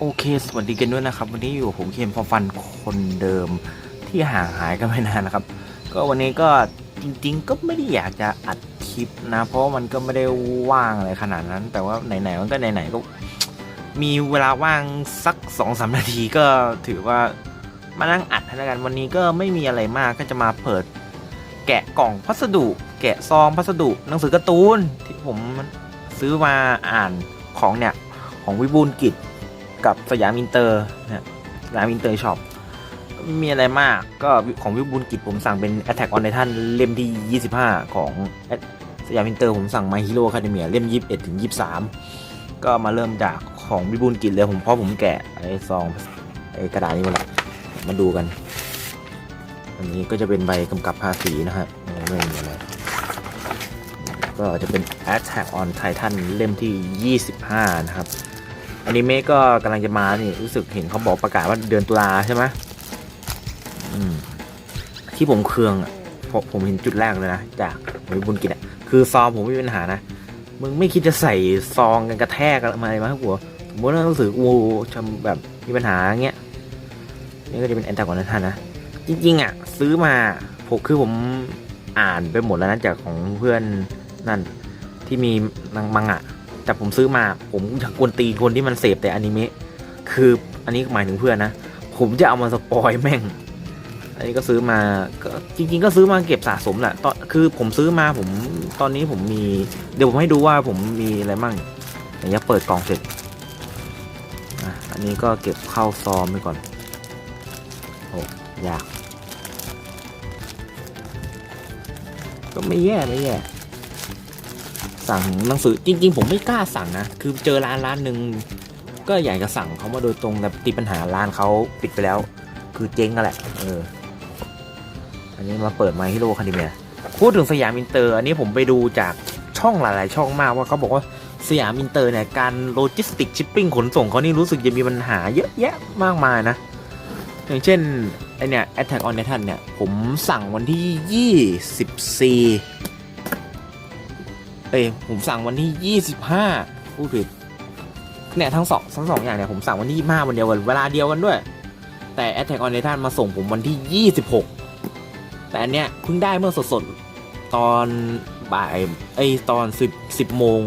โอเค สวัสดีกันด้วยนะครับ วันนี้อยู่ผมเคมพอฟันคนเดิมที่ห่างหายกันไปนานนะครับ ก็วันนี้ก็จริงๆ ก็ไม่ได้อยากจะอัดคลิปนะ เพราะมันก็ไม่ได้ว่างอะไรขนาดนั้น แต่ว่าไหนๆมันก็ไหนๆก็ มีเวลาว่างสักสองสามนาทีก็ถือว่ามานั่งอัดให้แล้วกันวันนี้ก็ไม่มีอะไรมากก็จะมาเปิด แกะกล่องพัสดุ แกะซองพัสดุหนังสือการ์ตูนที่ผมซื้อมาอ่านของเนี่ยของวิบูลย์กิจ กับสยามอินเตอร์นะสยามอินเตอร์ช็อปมีอะไรมากก็ของวิบูลกิจผมสั่งเป็น Attack on Titan เล่มที่ 25 ของสยามอินเตอร์ผมสั่ง My Hero Academia เล่ม 21 ถึง 23 ก็มาเริ่มจากของวิบูลกิจเลยผมเพราะผมแกะไอ้ซองไอ้กระดาษนี้มาล้วมาดูกัน อันนี้ก็จะเป็นใบกำกับภาษีนะฮะไม่มีอะไรก็จะเป็น Attack on Titan เล่มที่ 25 นะครับ อนิเมะก็กำลังจะมานี่รู้สึกเห็นเขาบอกประกาศว่าเดือนตุลาใช่ไหมอืมที่ผมเคืองอะผมผมเห็นจุดแรกเลยนะจากวิบุญกิจอะคือซองผมไม่มีปัญหานะมึงไม่คิดจะใส่ซองกันกระแทกอะไรมาให้หัวสมมติว่าหนังสือกูทำแบบมีปัญหาอย่างเงี้ยนี่ก็จะเป็น Attack on Titan นะจริงๆอะซื้อมาผมคือผมอ่านไปหมดแล้วนะจากของเพื่อนนั่นที่มีมังมังอะ แต่ผมซื้อมาผมจะกวนตีคนที่มันเสพแต่อนิเมะคืออันนี้หมายถึงเพื่อนนะ ผมจะเอามาสปอยแม่ง อันนี้ก็ซื้อมาก็จริง ๆ ก็ซื้อมาเก็บสะสมแหละตอนคือผมซื้อมาผมตอนนี้ผมมี เดี๋ยวผมให้ดูว่าผมมีอะไรมั่งเดี๋ยวเปิดกล่องเสร็จอันนี้ก็เก็บเข้าซอมไปก่อนโอ้ยาก ก็ไม่แย่ไม่แย่ สั่งหนังสือจริง ๆ ผมไม่กล้าสั่งนะ คือเจอร้านร้านหนึ่งก็อยากจะสั่งเขามาโดยตรงแต่ติดปัญหาร้านเขาปิดไปแล้ว คือเจ๊งกันแหละเอออันนี้มาเปิดมาฮิโร่คาเดเมียพูดถึงสยามอินเตอร์ อันนี้ผมไปดูจากช่องหลาย ๆ ช่องมากว่าเขาบอกว่าสยามอินเตอร์เนี่ยการโลจิสติกชิปปิ้งขนส่งเขานี่รู้สึกจะมีปัญหาเยอะแยะมากมายนะ อย่างเช่นไอเนี่ย Attack on Titan เนี่ย ผมสั่งวันที่ 24 อ้ยผมสั่งวันที่ 25พูดผิดเนี่ยทั้งสองทั้งสองอย่างเนี่ยผมสั่งวันที่25วันเดียวกันเวลาเดียวกันด้วย แต่ Attack on Titan มาส่งผมวันที่ 26 แต่อันเนี้ยเพิ่งได้เมื่อสดๆ ตอนบ่ายไอตอน 10 10โมง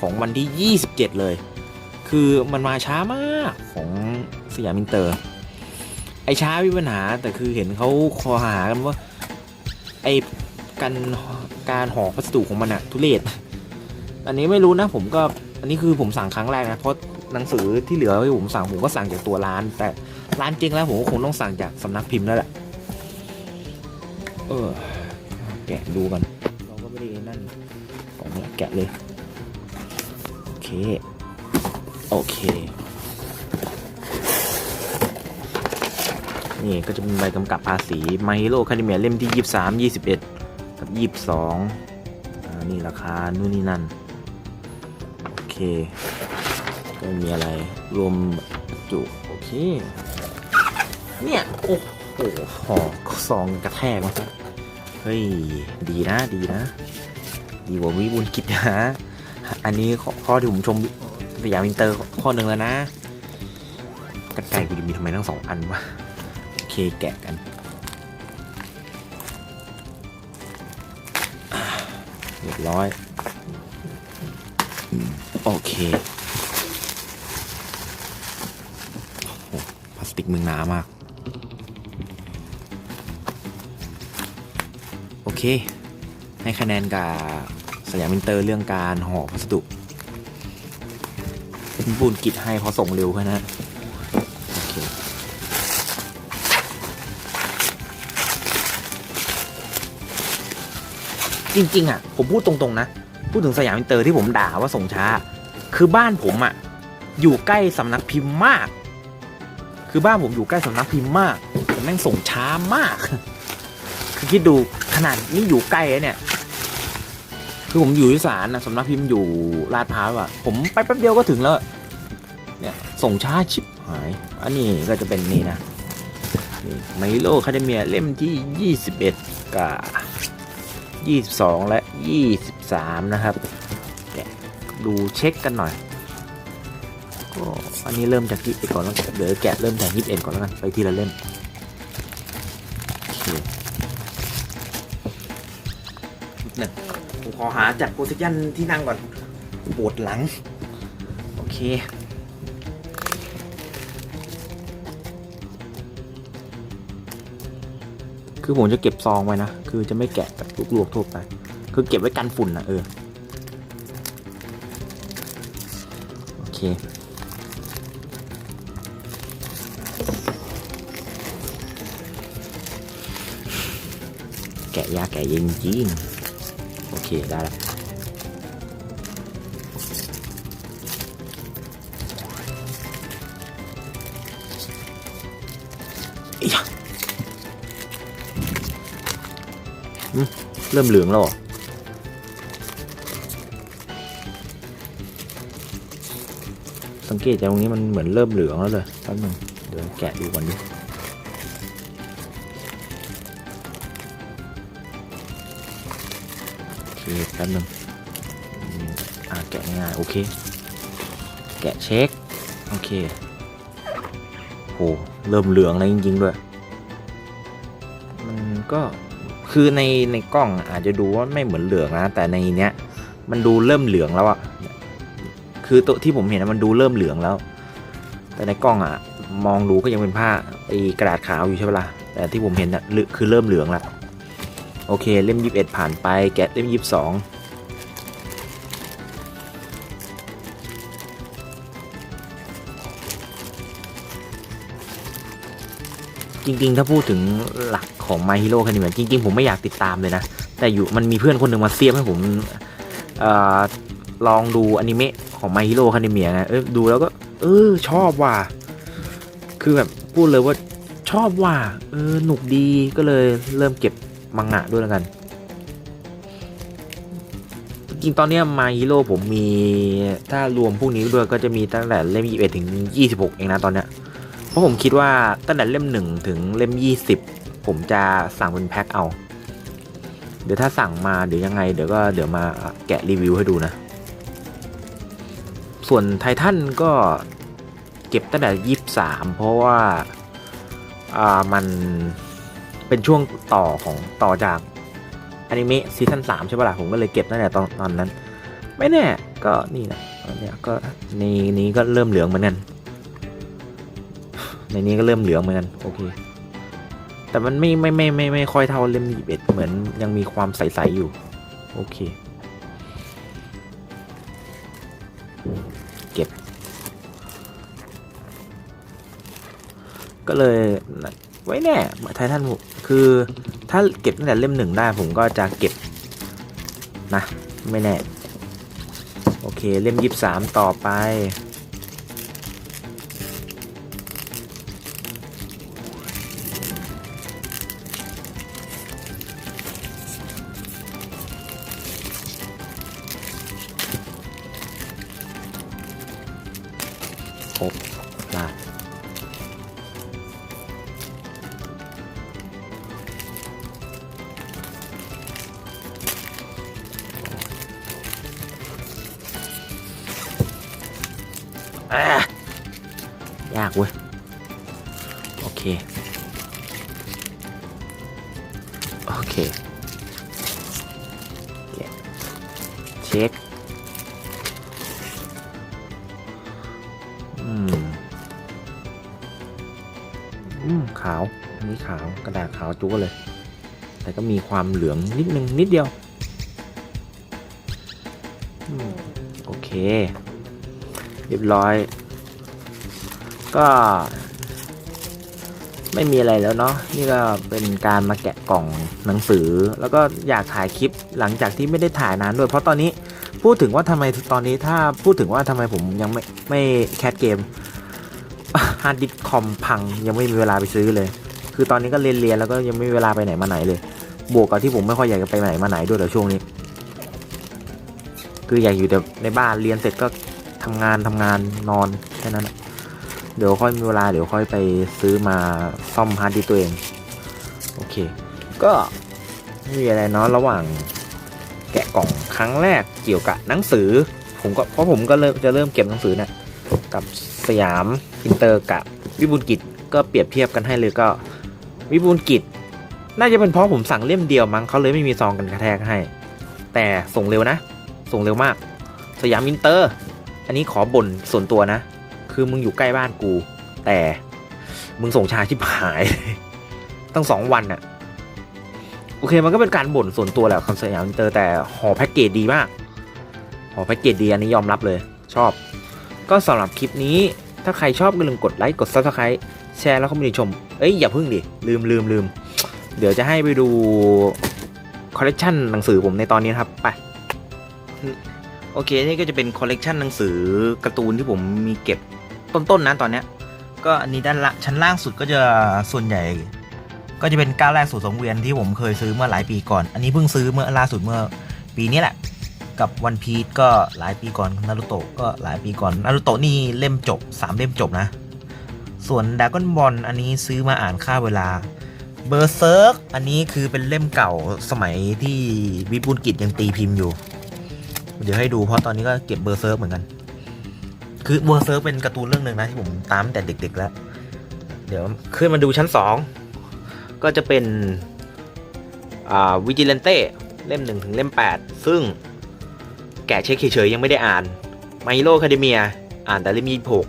ของวันที่ 27 เลย คือมันมาช้ามากของสยามอินเตอร์ ไอช้ามีปัญหาแต่คือเห็นเขาคอหากันว่า ไอการการห่อพัสดุของมันอะทุเรศ อันนี้ไม่รู้นะผมก็อันนี้คือผมสั่งครั้งแรกนะเพราะหนังสือที่เหลือที่ผมสั่งผมก็สั่งจากตัวร้าน แต่ร้านจริงแล้วผมก็คงต้องสั่งจากสำนักพิมพ์แล้วแหละเออแกะดูกันเราก็ไม่ได้นั่นของแกะเลยโอเคโอเค นี่ก็จะเป็นใบกำกับภาษี My Hero Academia เล่มที่ 23 21 กับ 22อ่านี่ราคานู่นนี่นั่น เคก็ไม่มีอะไรรวมจุโอเค เนี่ย โอ้โหห่อซองกระแทกมาเฮ้ย ดีนะ ดีนะ ดีกว่าวิบุญกิจนะอันนี้ข้อข้อที่ผมชมสยามอินเตอร์ข้อหนึ่งแล้วนะกันไก่กูจะมีทำไมทั้งสองอันวะโอเคแกะกันเรียบร้อย โอเคโอ้โหพลาสติกมึงหนามาก โอเค ให้คะแนนกับสยามินเตอร์เรื่องการห่อพัสดุเป็นบุญกิจให้เพราะส่งเร็วแค่นั้นโอเคจริง ๆ อะ ผมพูดตรง ๆ นะ พูดถึงสยามอินเตอร์ที่ผมด่าว่าส่งช้า คือบ้านผมอะอยู่ใกล้สำนักพิมพ์มาก คือบ้านผมอยู่ใกล้สำนักพิมพ์มากแต่แม่งส่งช้ามาก คือคิดดูขนาดนี่อยู่ใกล้เนี่ย คือผมอยู่ที่ศาลนะสำนักพิมพ์อยู่ลาดพร้าวอะผมไปแป๊บเดียวก็ถึงแล้ว เนี่ยส่งช้าชิบหาย อันนี้ก็จะเป็นนี่นะนี่ไมโลคาเดเมียเล่มที่ 21 กับ 22 และ 23 นะครับ ดูเช็คกันหน่อยก็อันนี้เริ่มจากยี่สิบก่อนแล้วกันเดี๋ยวแกะเริ่มจากยี่สิบเอ็ดก่อนแล้วกันไปทีละเล่มหนึ่งผมขอหาจัดโพสิชันที่นั่งก่อนปวดหลัง โอเคคือผมจะเก็บซองไว้นะ คือจะไม่แกะแบบลวกๆทั่วไป คือเก็บไว้กันฝุ่นนะเออ แกะยากแกะเย็นจริงโอเค ได้แล้วเริ่มเหลืองแล้วหรอ สังเกตจากตรงนี้มันเหมือนเริ่มเหลืองแล้วเลยแป๊บนึงเดี๋ยวแกะดูก่อนดิโอเคแป๊บนึงอ่าแกะง่ายโอเค แกะเช็ค โอเคโหเริ่มเหลืองแล้วจริงๆด้วย มันก็คือในในกล้องอาจจะดูว่าไม่เหมือนเหลืองนะ แต่ในเนี้ยมันดูเริ่มเหลืองแล้วอะ คือตัวที่ผมเห็นนะมันดูเริ่มเหลืองแล้ว แต่ในกล้องอะมองดูก็ยังเป็นผ้าไอกระดาษขาวอยู่ใช่ปะล่ะแต่ที่ผมเห็นน่ะคือเริ่มเหลืองละโอเคเล่มยีิบเอ็ดผ่านไปแกะเล่มยีิบสองจริงๆ ถ้าพูดถึงหลักของ My Hero Academia จริง ๆ ผมไม่อยากติดตามเลยนะ แต่อยู่มันมีเพื่อนคนหนึ่งมาเสียบให้ผมออลองดูอนิเมะ ของ My Hero Academia นะ เออดูแล้วก็ เออ ชอบว่ะ คือแบบพูดเลยว่าชอบว่ะ เออ หนุกดีก็เลยเริ่มเก็บมังงะด้วยแล้วกัน จริงๆ ตอนนี้ My Hero ผมมี ถ้ารวมพวกนี้ด้วยก็จะมีตั้งแต่เล่ม 21 ถึง 26 เองนะตอนเนี้ย เพราะผมคิดว่าตั้งแต่เล่มหนึ่งถึงเล่มยี่สิบผมจะสั่งเป็นแพ็คเอา เดี๋ยวถ้าสั่งมาเดี๋ยวยังไงเดี๋ยวก็เดี๋ยวมาแกะรีวิวให้ดูนะ ส่วนไททันก็เก็บตั้งแต่ยี่สามเพราะว่าอ่ามันเป็นช่วงต่อของต่อจากอนิเมะซีซั่นสามใช่ปะล่ะผมก็เลยเก็บตั้งแต่ตอนตอนนั้น ไม่แน่ก็นี่นะเนี่ยก็ในนี้ก็เริ่มเหลืองเหมือนกันในนี้ก็เริ่มเหลืองเหมือนกันโอเคแต่มันไม่ไม่ไม่ไม่ไม่ค่อยเท่าเล่มยีิบเอ็ดเหมือนยังมีความใสๆอยู่ โอเค ก็เลยไว้แน่ไททันคือถ้าเก็บตั้งแต่เล่มหนึ่งได้ผมก็จะเก็บนะ ไม่แน่ โอเค เล่มยีิบสามต่อไป ยากเว้ย โอเค โอเคเก็บเช็คอืม อืม ขาว อันนี้ขาวกระดาษขาวจุกเลย แต่ก็มีความเหลืองนิดนึงนิดเดียวอืมโอเค เรียบร้อย ก็ ไม่มีอะไรแล้วเนาะนี่ก็เป็นการมาแกะกล่องหนังสือ แล้วก็อยากถ่ายคลิปหลังจากที่ไม่ได้ถ่ายนานด้วย เพราะตอนนี้พูดถึงว่าทำไมตอนนี้ถ้าพูดถึงว่าทำไมผมยังไม่ไม่แคสเกมฮาร์ดดิสก์คอมพังยังไม่มีเวลาไปซื้อเลย คือตอนนี้ก็เรียนเรียนแล้วก็ยังไม่มีเวลาไปไหนมาไหนเลย บวกกับที่ผมไม่ค่อยอยากจะไปไหนมาไหนด้วยเดี๋ยวช่วงนี้ คืออยากอยู่แต่ในบ้านเรียนเสร็จก็ ทำงานทำงานนอนแค่นั้นเดี๋ยวค่อยมีเวลาเดี๋ยวค่อยไปซื้อมาซ่อมฮาร์ดดิสก์ตัวเอง โอเค ก็ไม่มีอะไรเนาะระหว่างแกะกล่องครั้งแรกเกี่ยวกับหนังสือ ผมก็เพราะผมก็เริ่มจะเริ่มเก็บหนังสือเนี่ยกับสยามอินเตอร์กับวิบูลกิจก็เปรียบเทียบกันให้เลยก็วิบูลกิจ น่าจะเป็นเพราะผมสั่งเล่มเดียวมั้งเขาเลยไม่มีซองกันกระแทกให้ แต่ส่งเร็วนะ ส่งเร็วมาก สยามอินเตอร์ อันนี้ขอบ่นส่วนตัวนะ คือมึงอยู่ใกล้บ้านกู แต่มึงส่งชาชิบหายตั้งสองวันอะโอเคมันก็เป็นการบ่นส่วนตัวแหละคำสยามอินเตอร์แต่ห่อแพ็กเกจดีมากห่อแพ็กเกจดีอันนี้ยอมรับเลย ชอบ ก็สำหรับคลิปนี้ถ้าใครชอบก็อย่าลืมกดไลค์กด subscribe แชร์แล้วก็มาชม เอ้ยอย่าพึ่งดิ ลืมลืมลืม เดี๋ยวจะให้ไปดูคอลเลกชันหนังสือผมในตอนนี้ครับ ไป โอเค นี่ก็จะเป็นคอลเลกชันหนังสือการ์ตูนที่ผมมีเก็บต้นๆนะตอนเนี้ย ก็อันนี้ด้านละชั้นล่างสุดก็จะส่วนใหญ่ ก็จะเป็นก้าวแรกสู่สังเวียนที่ผมเคยซื้อเมื่อหลายปีก่อน อันนี้เพิ่งซื้อเมื่อล่าสุดเมื่อปีนี้แหละ กับวันพี e ก็หลายปีก่อนนารูโตะก็หลายปีก่อนนารูโตะนี่เล่มจบ 3 เล่มจบนะ ส่วนดากอนบอลอันนี้ซื้อมาอ่านค่าเวลาเบอร์เซิร์กอันนี้คือเป็นเล่มเก่าสมัยที่วิบุญกิจยังตีพิมพ์อยู่ เดี๋ยวให้ดูเพราะตอนนี้ก็เก็บเบอร์เซิร์กเหมือนกัน คือเบอร์เซิร์กเป็นการ์ตูนเรื่องหนึ่งนะที่ผมตามแต่เด็กๆแล้ว เดี๋ยวขึ้นมาดูชั้น2ก็จะเป็นอ่าวิจิเลนเต้เล่ม1ถึงเล่ม8ซึ่งแกะเช็คเฉยๆยังไม่ได้อ่านไมโลคาเดเมียอ่านแต่เล่มยี่หก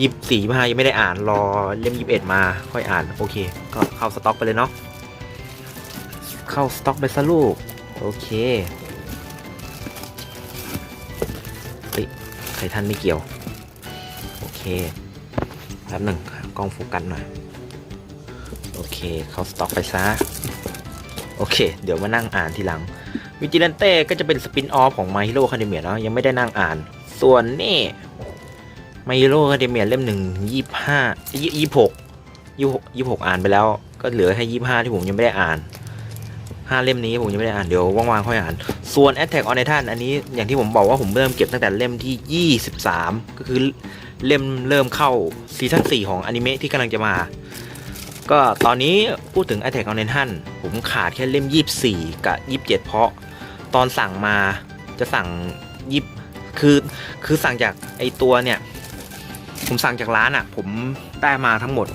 ยี่สี่มายังไม่ได้อ่านรอเล่มยี่สิบเอ็ดมาค่อยอ่านโอเค ก็เข้าสต็อกไปเลยเนาะเข้าสต็อกไปซะลูกโอเค ฮ้ยใครท่านไม่เกี่ยว โอเคแป๊บหนึ่งกล้องโฟกัสหน่อย โอเคเขาสต็อกไปซะ โอเค เดี๋ยวมานั่งอ่านทีหลังวิจิเลนเต้ก็จะเป็นสปินออฟของ My Hero Academia เนาะยังไม่ได้นั่งอ่าน ส่วนนี่ My Hero Academia เล่มหนึ่งยี่ห้ายี่หกยี่หกยี่หกอ่านไปแล้ว ก็เหลือแค่ยี่ห้าที่ผมยังไม่ได้อ่าน ห้าเล่มนี้ผมยังไม่ได้อ่านเดี๋ยวว่างๆค่อยอ่าน ส่วน Attack on Titan อันนี้อย่างที่ผมบอกว่าผมเริ่มเก็บตั้งแต่เล่มที่ 23 ก็คือเล่มเริ่มเข้าซีซั่น4ของอนิเมะที่กำลังจะมา ก็ตอนนี้พูดถึง Attack on Titan ผมขาดแค่เล่ม 24 กับ 27 เพราะตอนสั่งมาจะสั่งยิบคือคือสั่งจากไอตัวเนี่ยผมสั่งจากร้านอะ่ะ ผมได้มาทั้งหมด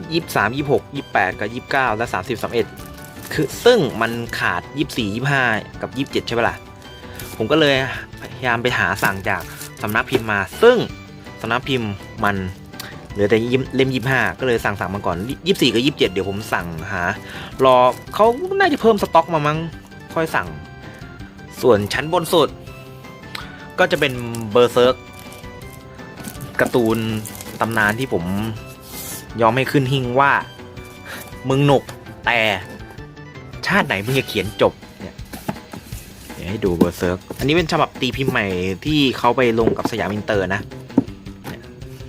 23 26 28 กับ 29 และ 30 31 คือซึ่งมันขาด 24 25 กับ 27 ใช่ปะล่ะ ผมก็เลยพยายามไปหาสั่งจากสำนักพิมพ์มา ซึ่งสำนักพิมพ์มันเหลือแต่เล่มยี่ห้าก็เลยสั่งสั่งมาก่อนยี่สี่กับยี่เจ็ดเดี๋ยวผมสั่งหา รอเขาน่าจะเพิ่มสต็อกมามั้งค่อยสั่ง ส่วนชั้นบนสุด ก็จะเป็นเบอร์เซิร์กการ์ตูนตำนานที่ผมยอมให้ขึ้นหิ่งว่า มึงหนกแต่ ชาติไหนมึงจะเขียนจบเนี่ยเดี๋ยวให้ดูเบอร์เซิร์กอันนี้เป็นฉบับตีพิมพ์ใหม่ที่เขาไปลงกับสยามอินเตอร์นะ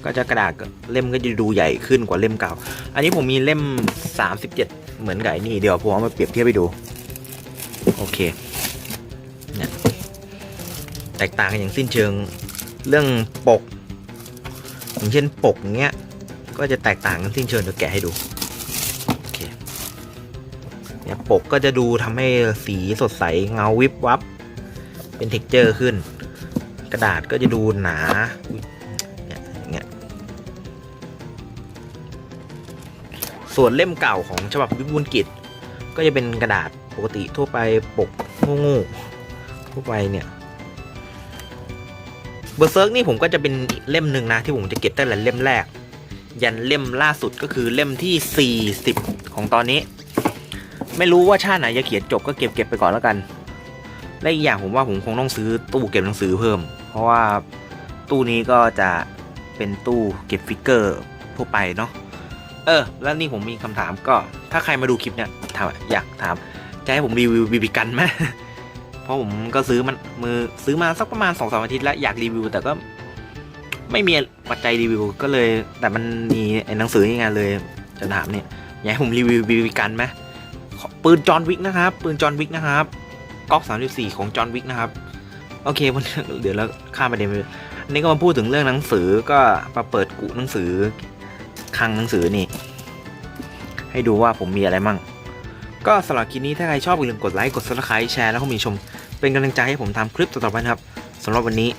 ก็จะกระดาษเล่มก็จะดูใหญ่ขึ้นกว่าเล่มเก่า อันนี้ผมมีเล่ม 37 เหมือนกับไอ้นี่เดี๋ยวผมเอามาเปรียบเทียบไปดู โอเคเนี่ยแตกต่างกันอย่างสิ้นเชิงเรื่องปก อย่างเช่นปกเงี้ยก็จะแตกต่างกันสิ้นเชิงเดี๋ยวแกะให้ดู เนี่ยปกก็จะดูทำให้สีสดใสเงาวิบวับ เป็นเท็กเจอร์ขึ้น กระดาษก็จะดูหนาอุ๊ยอย่างเงี้ยส่วนเล่มเก่าของฉบับวิบูลกิจ ก็จะเป็นกระดาษปกติทั่วไปปกงูๆทั่วไปเนี่ยเบอร์เซิร์กนี่ผมก็จะเป็นเล่มหนึ่งนะ ที่ผมจะเก็บตั้งแต่เล่มแรก ยันเล่มล่าสุดก็คือเล่มที่ 40 ของตอนนี้ ไม่รู้ว่าชาติไหนจะเขียนจบก็เก็บเก็บไปก่อนแล้วกัน และอีกอย่างผมว่าผมคงต้องซื้อตู้เก็บหนังสือเพิ่ม เพราะว่าตู้นี้ก็จะเป็นตู้เก็บฟิกเกอร์ทั่วไปเนาะ เออ แล้วนี่ผมมีคำถามก็ ถ้าใครมาดูคลิปเนี่ยถามอยากถาม จะให้ผมรีวิวบีบีกันไหมเพราะผมก็ซื้อมันมือซื้อมาสักประมาณสองสามอาทิตย์แล้วอยากรีวิวแต่ก็ไม่มีปัจจัยรีวิวก็เลย แต่มันมีหนังสือนี่ไงเลยจะถามเนี่ยอยากให้ผมรีวิวบีบีกันไหม ปืนจอห์นวิกนะครับ ปืนจอห์นวิกนะครับก๊อกสามสิบสี่ของจอห์นวิกนะครับ โอเควันเดี๋ยวเราข้ามประเด็นไปอันนี้ก็มาพูดถึงเรื่องหนังสือก็มาเปิดกุหนังสือคลังหนังสือนี่ ให้ดูว่าผมมีอะไรมั่ง ก็สำหรับคลิปนี้ถ้าใครชอบอย่าลืมกดไลค์กด subscribe แชร์แล้วก็มีชม เป็นกำลังใจให้ผมทำคลิปต่อๆไปนะครับสำหรับวันนี้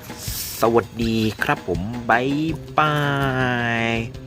สสวัสดีครับผมบายบาย